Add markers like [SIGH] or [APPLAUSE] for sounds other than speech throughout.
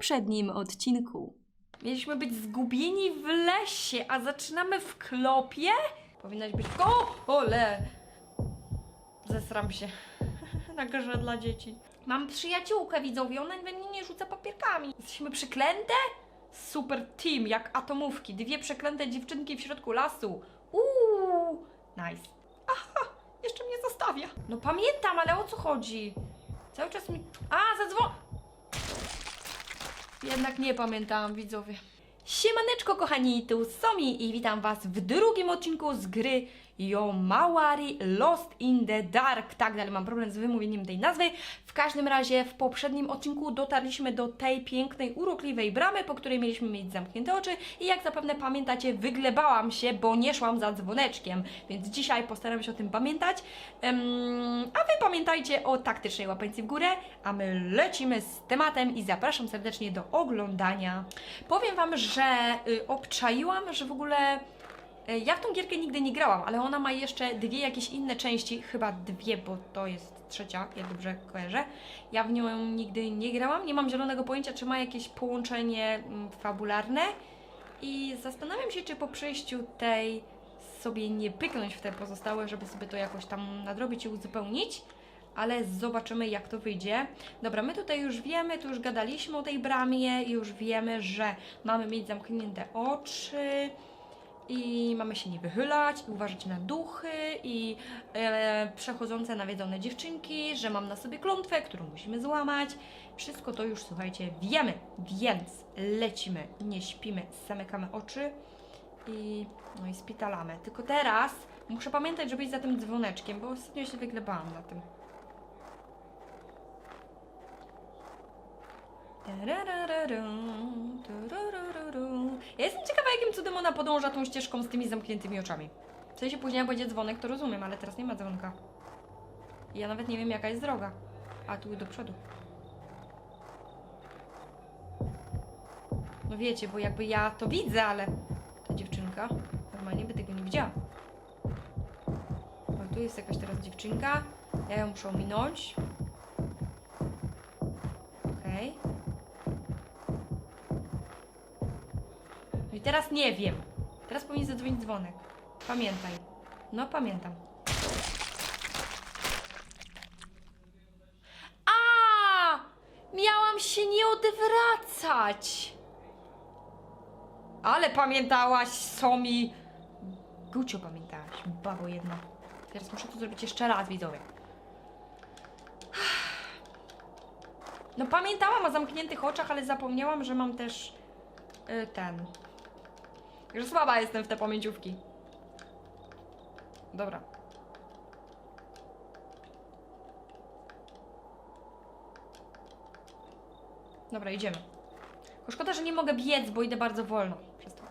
poprzednim odcinku. Mieliśmy być zgubieni w lesie, a zaczynamy w klopie? Powinnaś być. O! Ole! Zesram się. [LAUGHS] Na grze dla dzieci. Mam przyjaciółkę widzowie, ona we mnie nie rzuca papierkami. Jesteśmy przeklęte? Super team, jak atomówki. Dwie przeklęte dziewczynki w środku lasu. Uuu, nice. Aha, jeszcze mnie zostawia. No pamiętam, ale o co chodzi? Cały czas mi... A, zadzwon... Jednak nie pamiętałam, widzowie. Siemaneczko kochani, tu Somi i witam Was w drugim odcinku z gry Yomawari Lost in the Dark. Tak, dalej mam problem z wymówieniem tej nazwy. W każdym razie w poprzednim odcinku dotarliśmy do tej pięknej, urokliwej bramy, po której mieliśmy mieć zamknięte oczy i jak zapewne pamiętacie, wyglebałam się, bo nie szłam za dzwoneczkiem, więc dzisiaj postaram się o tym pamiętać. Em, a Wy pamiętajcie o taktycznej łapeńcy w górę, a my lecimy z tematem i zapraszam serdecznie do oglądania. Powiem Wam, że y, obczaiłam, że w ogóle ja w tą gierkę nigdy nie grałam, ale ona ma jeszcze dwie jakieś inne części, chyba dwie, bo to jest trzecia, jak dobrze kojarzę. Ja w nią nigdy nie grałam, nie mam zielonego pojęcia, czy ma jakieś połączenie mm, fabularne i zastanawiam się, czy po przejściu tej sobie nie pyknąć w te pozostałe, żeby sobie to jakoś tam nadrobić i uzupełnić ale zobaczymy jak to wyjdzie. Dobra, my tutaj już wiemy, tu już gadaliśmy o tej bramie, już wiemy, że mamy mieć zamknięte oczy i mamy się nie wychylać i uważać na duchy i e, przechodzące nawiedzone dziewczynki, że mam na sobie klątwę, którą musimy złamać. Wszystko to już, słuchajcie, wiemy, więc lecimy, nie śpimy, zamykamy oczy i, no i spitalamy. Tylko teraz muszę pamiętać, żeby iść za tym dzwoneczkiem, bo ostatnio się wyglebałam na tym. Ja jestem ciekawa, jakim cudem ona podąża tą ścieżką z tymi zamkniętymi oczami. W sensie później będzie dzwonek, to rozumiem, ale teraz nie ma dzwonka. I ja nawet nie wiem, jaka jest droga. A tu do przodu. No wiecie, bo jakby ja to widzę, ale ta dziewczynka normalnie by tego nie widziała. O, tu jest jakaś teraz dziewczynka. Ja ją muszę ominąć. Okej. No i teraz nie wiem. Teraz powinien zadzwonić dzwonek. Pamiętaj. No, pamiętam. A! Miałam się nie odwracać. Ale pamiętałaś, Somi. Gucio pamiętałaś, babo jedna. Teraz muszę to zrobić jeszcze raz, widzowie. No pamiętałam o zamkniętych oczach, ale zapomniałam, że mam też y, ten. Że słaba jestem w te pamięciówki. Dobra. Dobra, idziemy. Szkoda, że nie mogę biec, bo idę bardzo wolno. Przez to.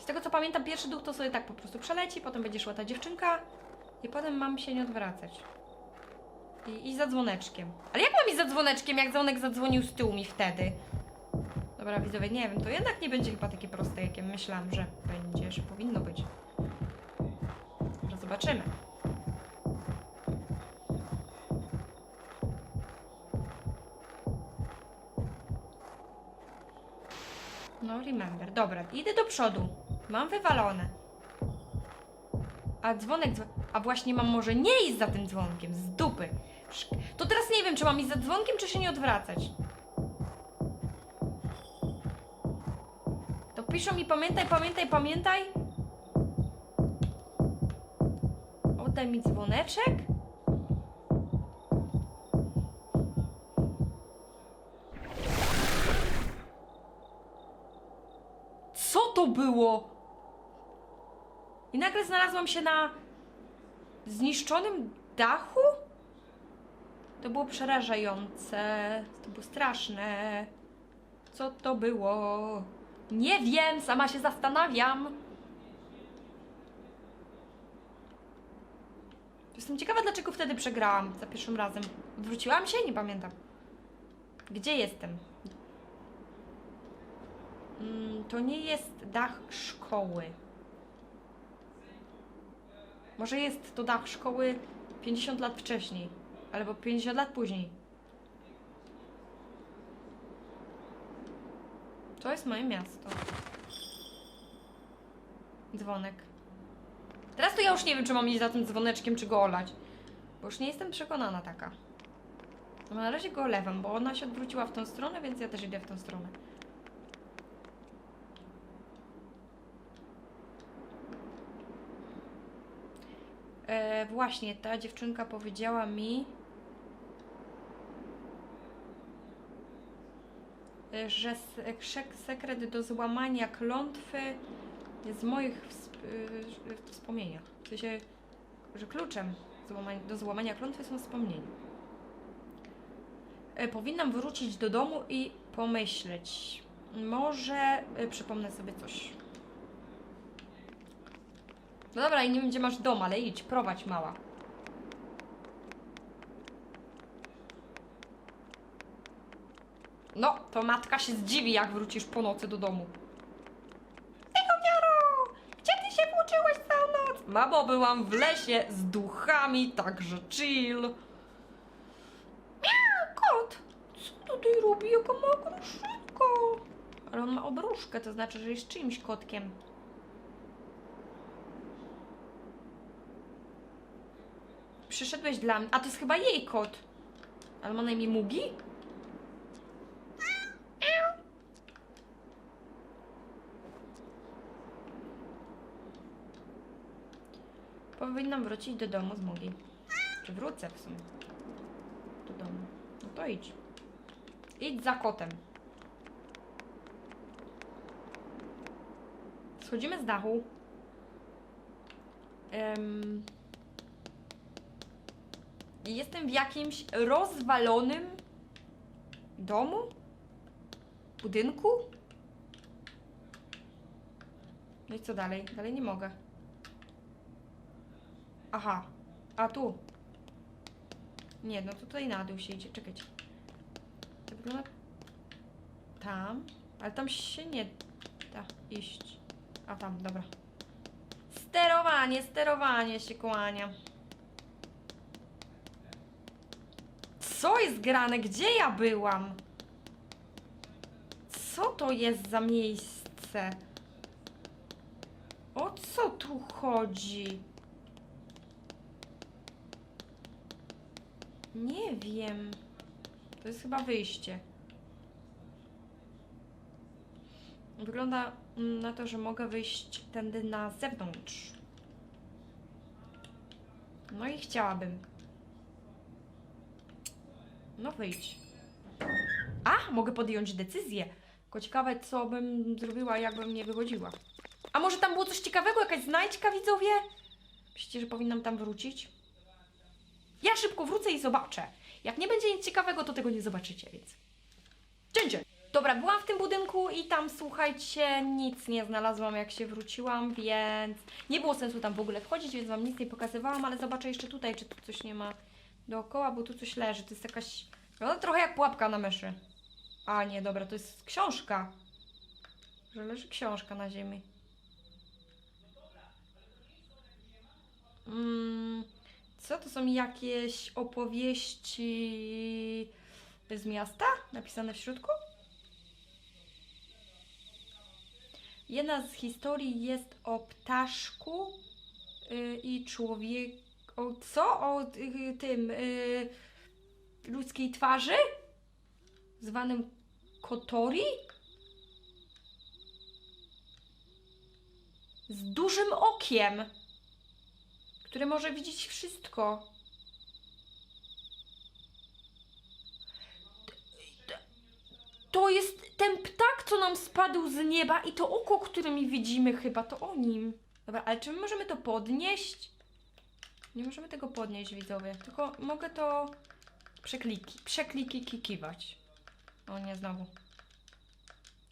Z tego co pamiętam, pierwszy duch to sobie tak po prostu przeleci, potem będzie szła ta dziewczynka i potem mam się nie odwracać. I, I za dzwoneczkiem. Ale jak mam iść za dzwoneczkiem, jak dzwonek zadzwonił z tyłu mi wtedy? Dobra, widzowie, nie wiem, to jednak nie będzie chyba takie proste, jakie myślałam, że będzie, że powinno być. Dobra, zobaczymy. No, remember. Dobra, idę do przodu. Mam wywalone. A dzwonek. Dzwo A właśnie mam może nie iść za tym dzwonkiem, z dupy. To teraz nie wiem, czy mam iść za dzwonkiem, czy się nie odwracać. To piszą mi pamiętaj, pamiętaj, pamiętaj. Oddaj mi dzwoneczek. Co to było? I nagle znalazłam się na zniszczonym dachu? To było przerażające. To było straszne. Co to było? Nie wiem, sama się zastanawiam. Jestem ciekawa, dlaczego wtedy przegrałam za pierwszym razem. Wróciłam się? Nie pamiętam. Gdzie jestem? Mm, to nie jest dach szkoły. Może jest to dach szkoły 50 lat wcześniej, albo 50 lat później. To jest moje miasto. Dzwonek. Teraz to ja już nie wiem, czy mam iść za tym dzwoneczkiem, czy go olać. Bo już nie jestem przekonana taka. No na razie go olewam, bo ona się odwróciła w tą stronę, więc ja też idę w tą stronę. E, właśnie, ta dziewczynka powiedziała mi, e, że sekret do złamania klątwy w moich wsp- w wspomnieniach. W sensie, że kluczem do złamania klątwy są wspomnienia. E, Powinnam wrócić do domu i pomyśleć. Może e, przypomnę sobie coś. No dobra, i nie gdzie masz dom, ale idź, prowadź mała. No, to matka się zdziwi, jak wrócisz po nocy do domu. Tygowiaro! Gdzie ty się włóczyłeś całą noc? Mamo, byłam w lesie z duchami, także chill. Miau, kot! Co tutaj robi? Jaka ma kruszynka? Ale on ma obruszkę, to znaczy, że jest czyimś kotkiem. Przyszedłeś dla mnie. A to jest chyba jej kot. Ale ma na imię Mugi? Powinnam wrócić do domu z Mugi. Czy wrócę w sumie? Do domu. No to idź. Idź za kotem. Schodzimy z dachu. I Jestem w jakimś rozwalonym domu? Budynku? No i co dalej? Dalej nie mogę. Aha. A tu. Nie, no tutaj na dół się idzie. Czekajcie. To wygląda... Tam. Ale tam się nie da iść. A tam, dobra. Sterowanie, sterowanie się kłania. Co jest grane? Gdzie ja byłam? Co to jest za miejsce? O co tu chodzi? Nie wiem. To jest chyba wyjście. Wygląda mm, na to, że mogę wyjść tędy na zewnątrz. No i chciałabym. No wyjdź. A, mogę podjąć decyzję. Tylko ciekawe, co bym zrobiła, jakbym nie wychodziła. A może tam było coś ciekawego, jakaś znajdźka, widzowie? Myślicie, że powinnam tam wrócić? Ja szybko wrócę i zobaczę. Jak nie będzie nic ciekawego, to tego nie zobaczycie, więc... Cięcie! Dobra, byłam w tym budynku i tam, słuchajcie, nic nie znalazłam, jak się wróciłam, więc nie było sensu tam w ogóle wchodzić, więc Wam nic nie pokazywałam, ale zobaczę jeszcze tutaj, czy tu coś nie ma dookoła, bo tu coś leży. To jest jakaś... No trochę jak pułapka na myszy. A nie, dobra, to jest książka. Że leży książka na ziemi. Mm, co to są jakieś opowieści z miasta napisane w środku? Jedna z historii jest o ptaszku y, i człowiek. O co? O y, tym y, ludzkiej twarzy? Zwanym Kotori? Z dużym okiem, które może widzieć wszystko. To jest ten ptak, co nam spadł z nieba i to oko, które mi widzimy chyba, to o nim. Dobra, ale czy my możemy to podnieść? Nie możemy tego podnieść, widzowie. Tylko mogę to przekliki, przekliki kikiwać. O nie, znowu.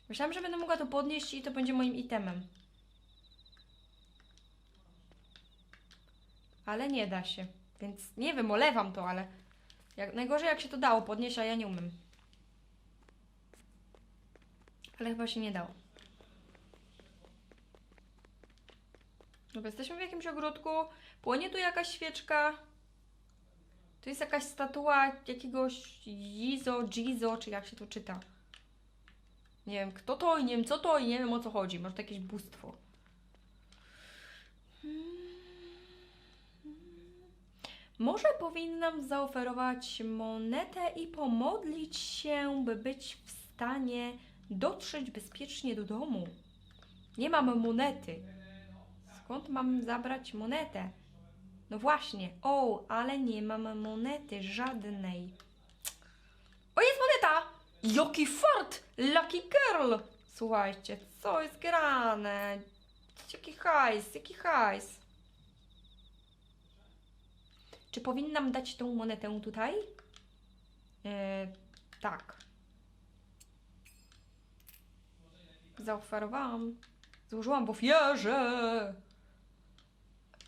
Myślałam, że będę mogła to podnieść i to będzie moim itemem. Ale nie da się. Więc nie wiem, olewam to, ale jak, najgorzej jak się to dało podnieść, a ja nie umiem. Ale chyba się nie dało. Dobra, jesteśmy w jakimś ogródku. Płonie tu jakaś świeczka. Tu jest jakaś statua jakiegoś Jizo, Jizo, czy jak się to czyta. Nie wiem, kto to i nie wiem, co to i nie wiem, o co chodzi. Może to jakieś bóstwo. Może powinnam zaoferować monetę i pomodlić się, by być w stanie dotrzeć bezpiecznie do domu. Nie mam monety. Skąd mam zabrać monetę? No właśnie. O, ale nie mam monety żadnej. O, jest moneta! Jaki fart! Lucky girl! Słuchajcie, co jest grane? Jaki hajs, jaki hajs. Czy powinnam dać tą monetę tutaj? E, tak. Zaoferowałam. Złożyłam w ofierze.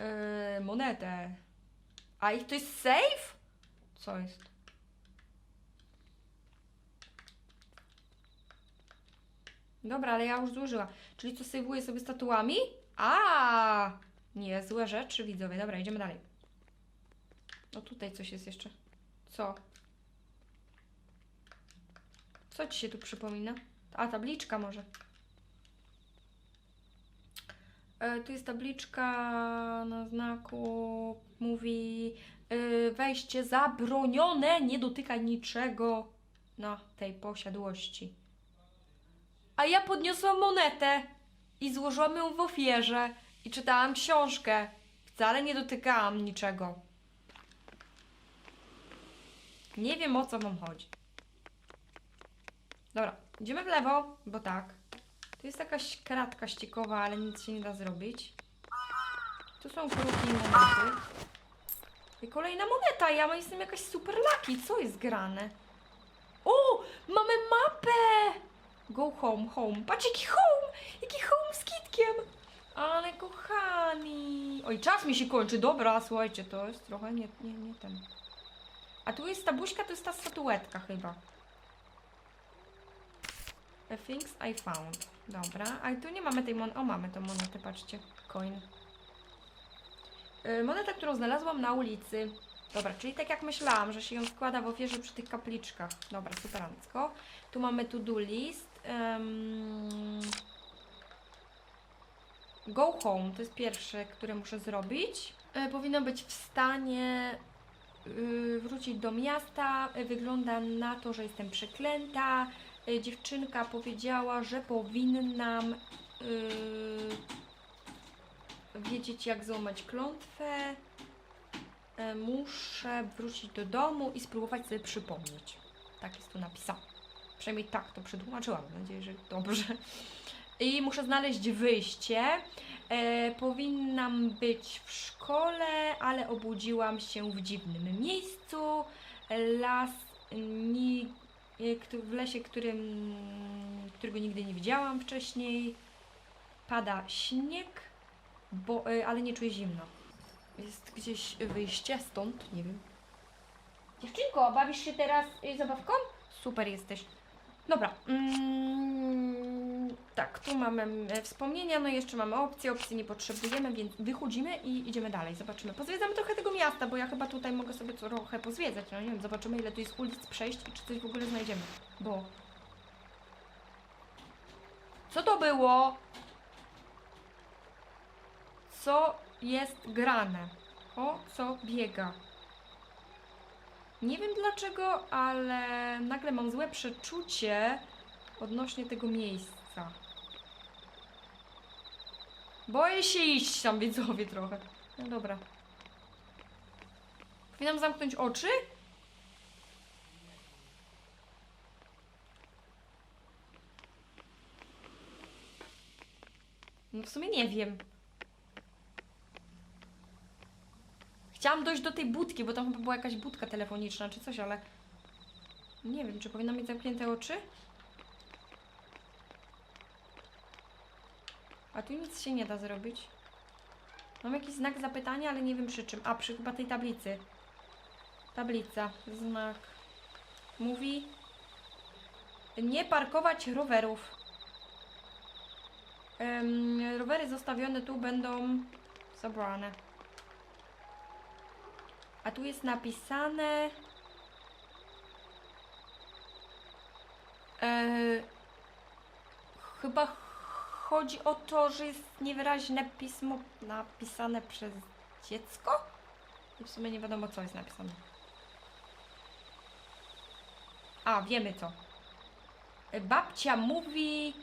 E, monetę. A ich to jest safe? Co jest? Dobra, ale ja już złożyła. Czyli co sejwuję sobie statuami? A, Niezłe rzeczy, widzowie. Dobra, idziemy dalej. No tutaj coś jest jeszcze. Co? Co ci się tu przypomina? A, tabliczka może. E, tu jest tabliczka na znaku. Mówi e, wejście zabronione, nie dotykaj niczego na tej posiadłości. A ja podniosłam monetę i złożyłam ją w ofierze i czytałam książkę. Wcale nie dotykałam niczego. Nie wiem o co wam chodzi. Dobra, idziemy w lewo, bo tak. Tu jest jakaś kratka ściekowa, ale nic się nie da zrobić. Tu są krótkie monety. I kolejna moneta, ja jestem jakaś super lucky. Co jest grane? O, mamy mapę! Go home, home. Patrz jaki home! Jaki home z kitkiem! Ale kochani. Oj, czas mi się kończy. Dobra, słuchajcie, to jest trochę nie, nie, nie ten. A tu jest ta buźka, to jest ta statuetka chyba. Things I found. Dobra, a tu nie mamy tej monety. O, mamy tą monetę, patrzcie. Coin. Yy, moneta, którą znalazłam na ulicy. Dobra, czyli tak jak myślałam, że się ją składa w ofierze przy tych kapliczkach. Dobra, superancko. Tu mamy to-do list. Ym... Go home, to jest pierwsze, które muszę zrobić. E, powinno być w stanie y, wrócić do miasta. Y, Wygląda na to, że jestem przeklęta. Y, Dziewczynka powiedziała, że powinnam y, wiedzieć, jak złamać klątwę. E, Muszę wrócić do domu i spróbować sobie przypomnieć. Tak jest tu napisane. Przynajmniej tak to przetłumaczyłam. Mam nadzieję, że dobrze. I muszę znaleźć wyjście. E, powinnam być w szkole, ale obudziłam się w dziwnym miejscu. Las ni, któ- w lesie, którym, którego nigdy nie widziałam wcześniej. Pada śnieg, bo, e, ale nie czuję zimno. Jest gdzieś wyjście stąd, nie wiem. Dziewczynko, bawisz się teraz y, zabawką? Super jesteś. Dobra. Mm, tak, tu mamy mm, wspomnienia, no i jeszcze mamy opcje. Opcji nie potrzebujemy, więc wychodzimy i idziemy dalej. Zobaczymy. Pozwiedzamy trochę tego miasta, bo ja chyba tutaj mogę sobie trochę pozwiedzać. No nie wiem, zobaczymy ile tu jest ulic, przejść i czy coś w ogóle znajdziemy. Bo... Co to było? Co jest grane? O co biega? Nie wiem dlaczego, ale nagle mam złe przeczucie odnośnie tego miejsca. Boję się iść tam, widzowie, trochę. No dobra. Powinnam zamknąć oczy? No w sumie nie wiem. Chciałam dojść do tej budki, bo tam chyba była jakaś budka telefoniczna czy coś, ale nie wiem, czy powinna mieć zamknięte oczy? A tu nic się nie da zrobić. Mam jakiś znak zapytania, ale nie wiem przy czym. A, przy chyba tej tablicy. Tablica, znak. Mówi nie parkować rowerów. Rowery zostawione tu będą Zabrane. A tu jest napisane... Eee, chyba chodzi o to, że jest niewyraźne pismo napisane przez dziecko? I w sumie nie wiadomo, co jest napisane. A, wiemy co. Babcia mówi,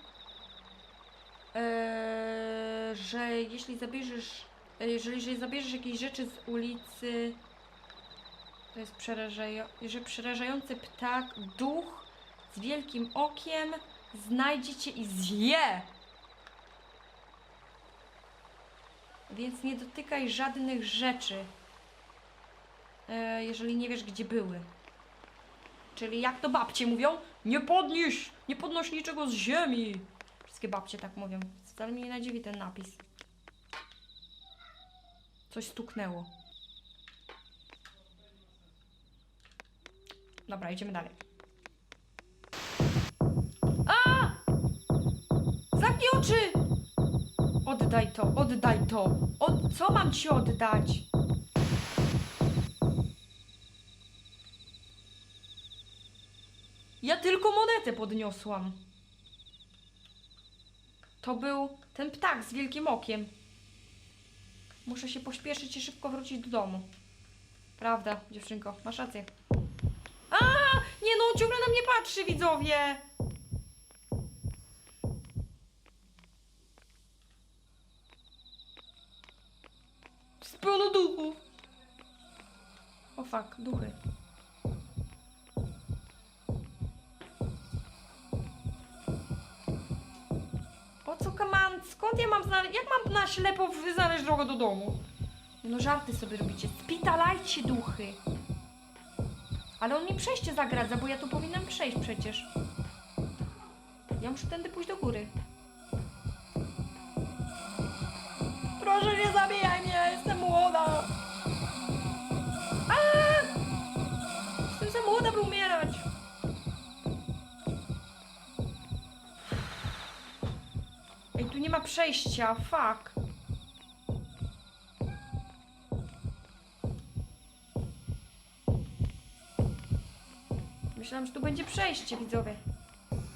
e, że jeśli zabierzesz, e, jeżeli, jeżeli zabierzesz jakieś rzeczy z ulicy, to jest przerażający, że przerażający ptak, duch z wielkim okiem znajdzie cię i zje. Więc nie dotykaj żadnych rzeczy, e, jeżeli nie wiesz, gdzie były. Czyli jak to babcie mówią? Nie podnieś! Nie podnoś niczego z ziemi! Wszystkie babcie tak mówią. Wcale mnie nie nadziwi ten napis. Coś stuknęło. Dobra, idziemy dalej. A! Zamknij oczy! Oddaj to, oddaj to. Co mam ci oddać? Ja tylko monetę podniosłam. To był ten ptak z wielkim okiem. Muszę się pośpieszyć i szybko wrócić do domu. Prawda, dziewczynko, masz rację. A, nie no, ciągle na mnie patrzy, widzowie. Jest pełno duchów. O fuck, duchy. O co kaman? Skąd ja mam znaleźć? Jak mam na ślepo znaleźć drogę do domu? No żarty sobie robicie. Spitalajcie duchy. Ale on mi przejście zagradza, bo ja tu powinnam przejść przecież. Ja muszę tędy pójść do góry. Proszę nie zabijaj mnie, jestem młoda. Jestem za młoda, by umierać. Ej, tu nie ma przejścia, fuck. Myślałam, że tu będzie przejście, widzowie.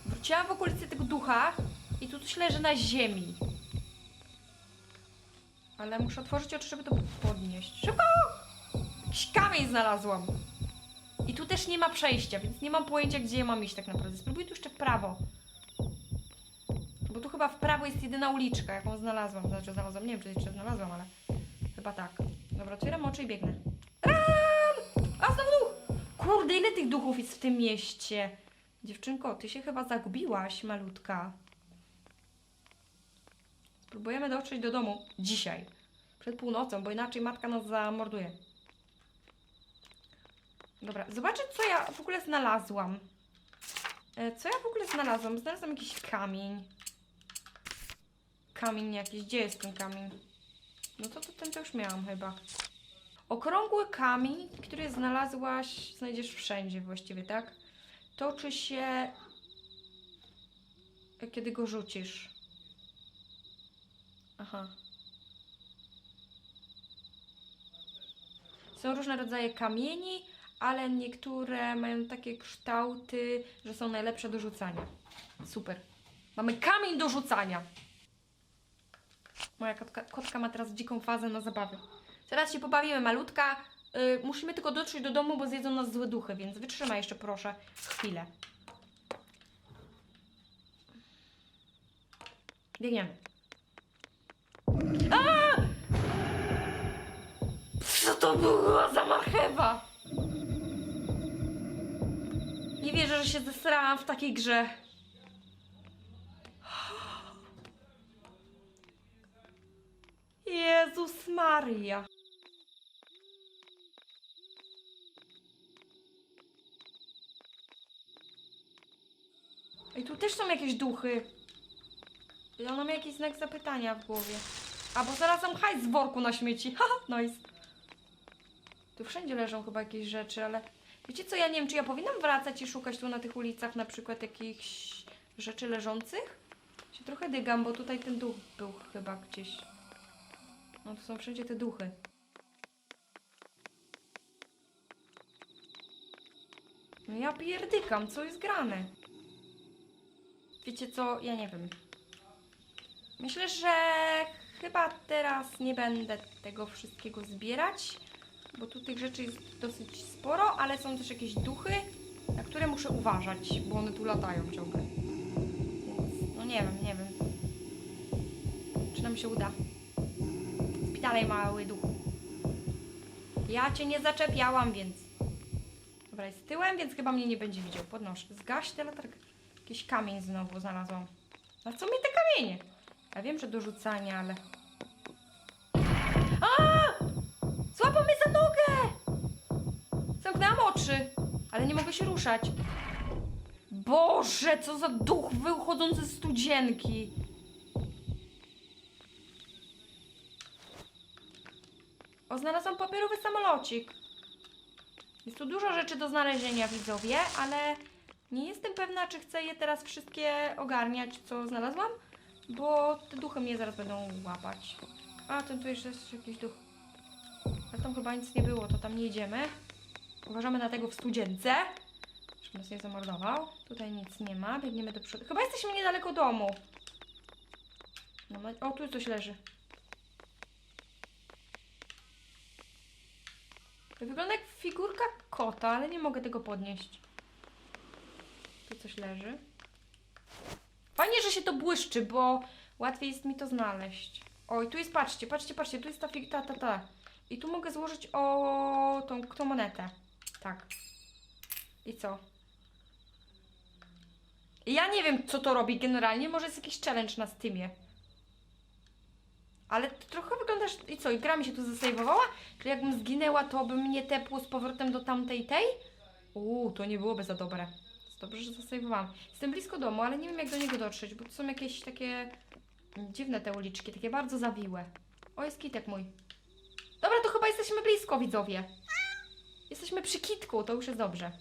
Wróciłam w okolicy tego ducha i tu coś leży na ziemi. Ale muszę otworzyć oczy, żeby to podnieść. Szybko! Jakiś kamień znalazłam. I tu też nie ma przejścia, więc nie mam pojęcia, gdzie ja mam iść tak naprawdę. Spróbuj tu jeszcze w prawo. Bo tu chyba w prawo jest jedyna uliczka, jaką znalazłam. Znaczy znalazłam, nie wiem, czy jeszcze znalazłam, ale chyba tak. Dobra, otwieram oczy i biegnę. Ram! A, znowu duch! Kurde, ile tych duchów jest w tym mieście? Dziewczynko, ty się chyba zagubiłaś, malutka. Spróbujemy dotrzeć do domu dzisiaj. Przed północą, bo inaczej matka nas zamorduje. Dobra, zobaczę, co ja w ogóle znalazłam. E, Co ja w ogóle znalazłam? Znalazłam jakiś kamień. Kamień jakiś. Gdzie jest ten kamień? No to, to ten to już miałam chyba. Okrągły kamień, który znalazłaś, znajdziesz wszędzie właściwie, tak? Toczy się, kiedy go rzucisz. Aha. Są różne rodzaje kamieni, ale niektóre mają takie kształty, że są najlepsze do rzucania. Super. Mamy kamień do rzucania. Moja kotka, kotka ma teraz dziką fazę na zabawy. Teraz się pobawimy, malutka. Y, musimy tylko dotrzeć do domu, bo zjedzą nas złe duchy, więc wytrzymaj jeszcze proszę chwilę. Biegniemy. Co to była za marchewa? Nie wierzę, że się zesrałam w takiej grze. Jezus Maria. I tu też są jakieś duchy. I ona ma jakiś znak zapytania w głowie. A bo zaraz tam hajs z worku na śmieci. [LAUGHS] Haha, nice. Tu wszędzie leżą chyba jakieś rzeczy, ale wiecie co, ja nie wiem, czy ja powinnam wracać i szukać tu na tych ulicach na przykład jakichś rzeczy leżących? Się trochę dygam, bo tutaj ten duch był chyba gdzieś. No to są wszędzie te duchy. No ja pierdykam, co jest grane? Wiecie co, ja nie wiem. Myślę, że chyba teraz nie będę tego wszystkiego zbierać, bo tu tych rzeczy jest dosyć sporo, ale są też jakieś duchy, na które muszę uważać, bo one tu latają ciągle. Więc, no nie wiem, nie wiem. Czy nam się uda? Spitalej mały duchu. Ja cię nie zaczepiałam, więc... Dobra, jest tyłem, więc chyba mnie nie będzie widział. Podnoszę. Zgaś tę latarkę. Jakiś kamień znowu znalazłam. Na co mi te kamienie? Ja wiem, że do rzucania, ale... oczy, ale nie mogę się ruszać. Boże, co za duch wychodzący z studzienki. O, znalazłam papierowy samolocik. Jest tu dużo rzeczy do znalezienia, widzowie, ale nie jestem pewna, czy chcę je teraz wszystkie ogarniać, co znalazłam, bo te duchy mnie zaraz będą łapać. A, ten tu jeszcze jest jakiś duch. Ale tam chyba nic nie było, to tam nie idziemy. Uważamy na tego w studzience, żeby nas nie zamordował. Tutaj nic nie ma, biegniemy do przodu. Chyba jesteśmy niedaleko domu. No, o, tu coś leży. Wygląda jak figurka kota, ale nie mogę tego podnieść. Tu coś leży. Fajnie, że się to błyszczy, bo łatwiej jest mi to znaleźć. Oj, tu jest, patrzcie, patrzcie, patrzcie, tu jest ta, fig- ta, ta, ta. I tu mogę złożyć o tą, tą monetę. Tak. I co? Ja nie wiem, co to robi generalnie. Może jest jakiś challenge na Steamie. Ale to trochę wyglądasz... I co? I gra mi się tu zasejwowała? Czyli jakbym zginęła, to by mnie tepło z powrotem do tamtej tej? Uuu, to nie byłoby za dobre. Dobrze, że zasejwowałam. Jestem blisko domu, ale nie wiem jak do niego dotrzeć, bo to są jakieś takie dziwne te uliczki, takie bardzo zawiłe. O, jest kitek mój. Dobra, to chyba jesteśmy blisko, widzowie. Jesteśmy przy kitku, to już jest dobrze.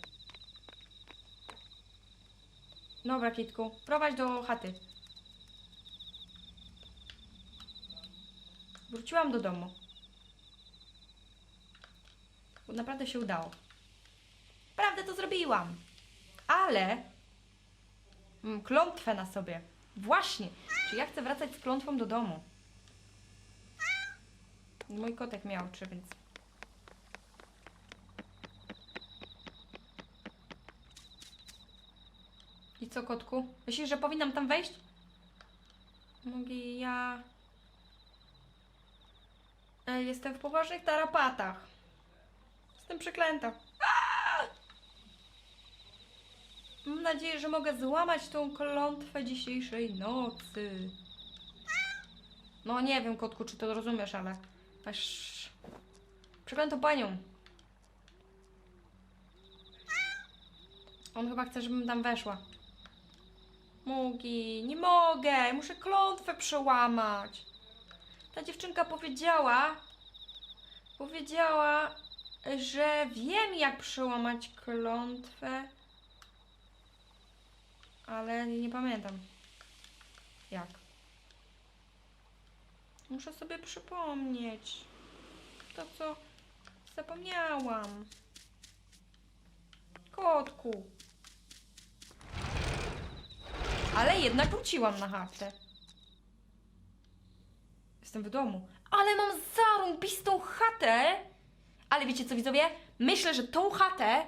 Dobra, kitku, prowadź do chaty. Wróciłam do domu. Bo naprawdę się udało. Prawdę to zrobiłam. Ale mam klątwę na sobie. Właśnie. Czy ja chcę wracać z klątwą do domu? Mój kotek miał oczy, więc... co, kotku? Myślisz, że powinnam tam wejść? Mogę ja... Jestem w poważnych tarapatach. Jestem przeklęta. Mam nadzieję, że mogę złamać tą klątwę dzisiejszej nocy. No nie wiem, kotku, czy to rozumiesz, ale aż przeklętą panią. On chyba chce, żebym tam weszła. Mugi, nie mogę, muszę klątwę przełamać. Ta dziewczynka powiedziała, powiedziała, że wiem jak przełamać klątwę, ale nie pamiętam jak. Muszę sobie przypomnieć to, co zapomniałam. Kotku. Ale jednak wróciłam na chatę. Jestem w domu. Ale mam zarąbistą chatę! Ale wiecie co, widzowie? Myślę, że tą chatę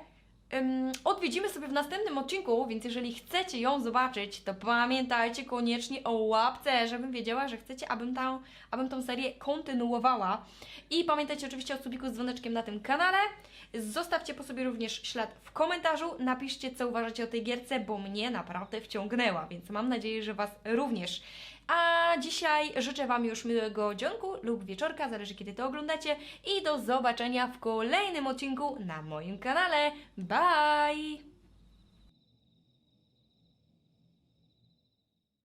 odwiedzimy sobie w następnym odcinku, więc jeżeli chcecie ją zobaczyć, to pamiętajcie koniecznie o łapce, żebym wiedziała, że chcecie, abym tą, abym tą serię kontynuowała. I pamiętajcie oczywiście o subiku z dzwoneczkiem na tym kanale. Zostawcie po sobie również ślad w komentarzu. Napiszcie, co uważacie o tej gierce, bo mnie naprawdę wciągnęła, więc mam nadzieję, że Was również. A dzisiaj życzę Wam już miłego dzionku lub wieczorka, zależy kiedy to oglądacie. I do zobaczenia w kolejnym odcinku na moim kanale. Bye!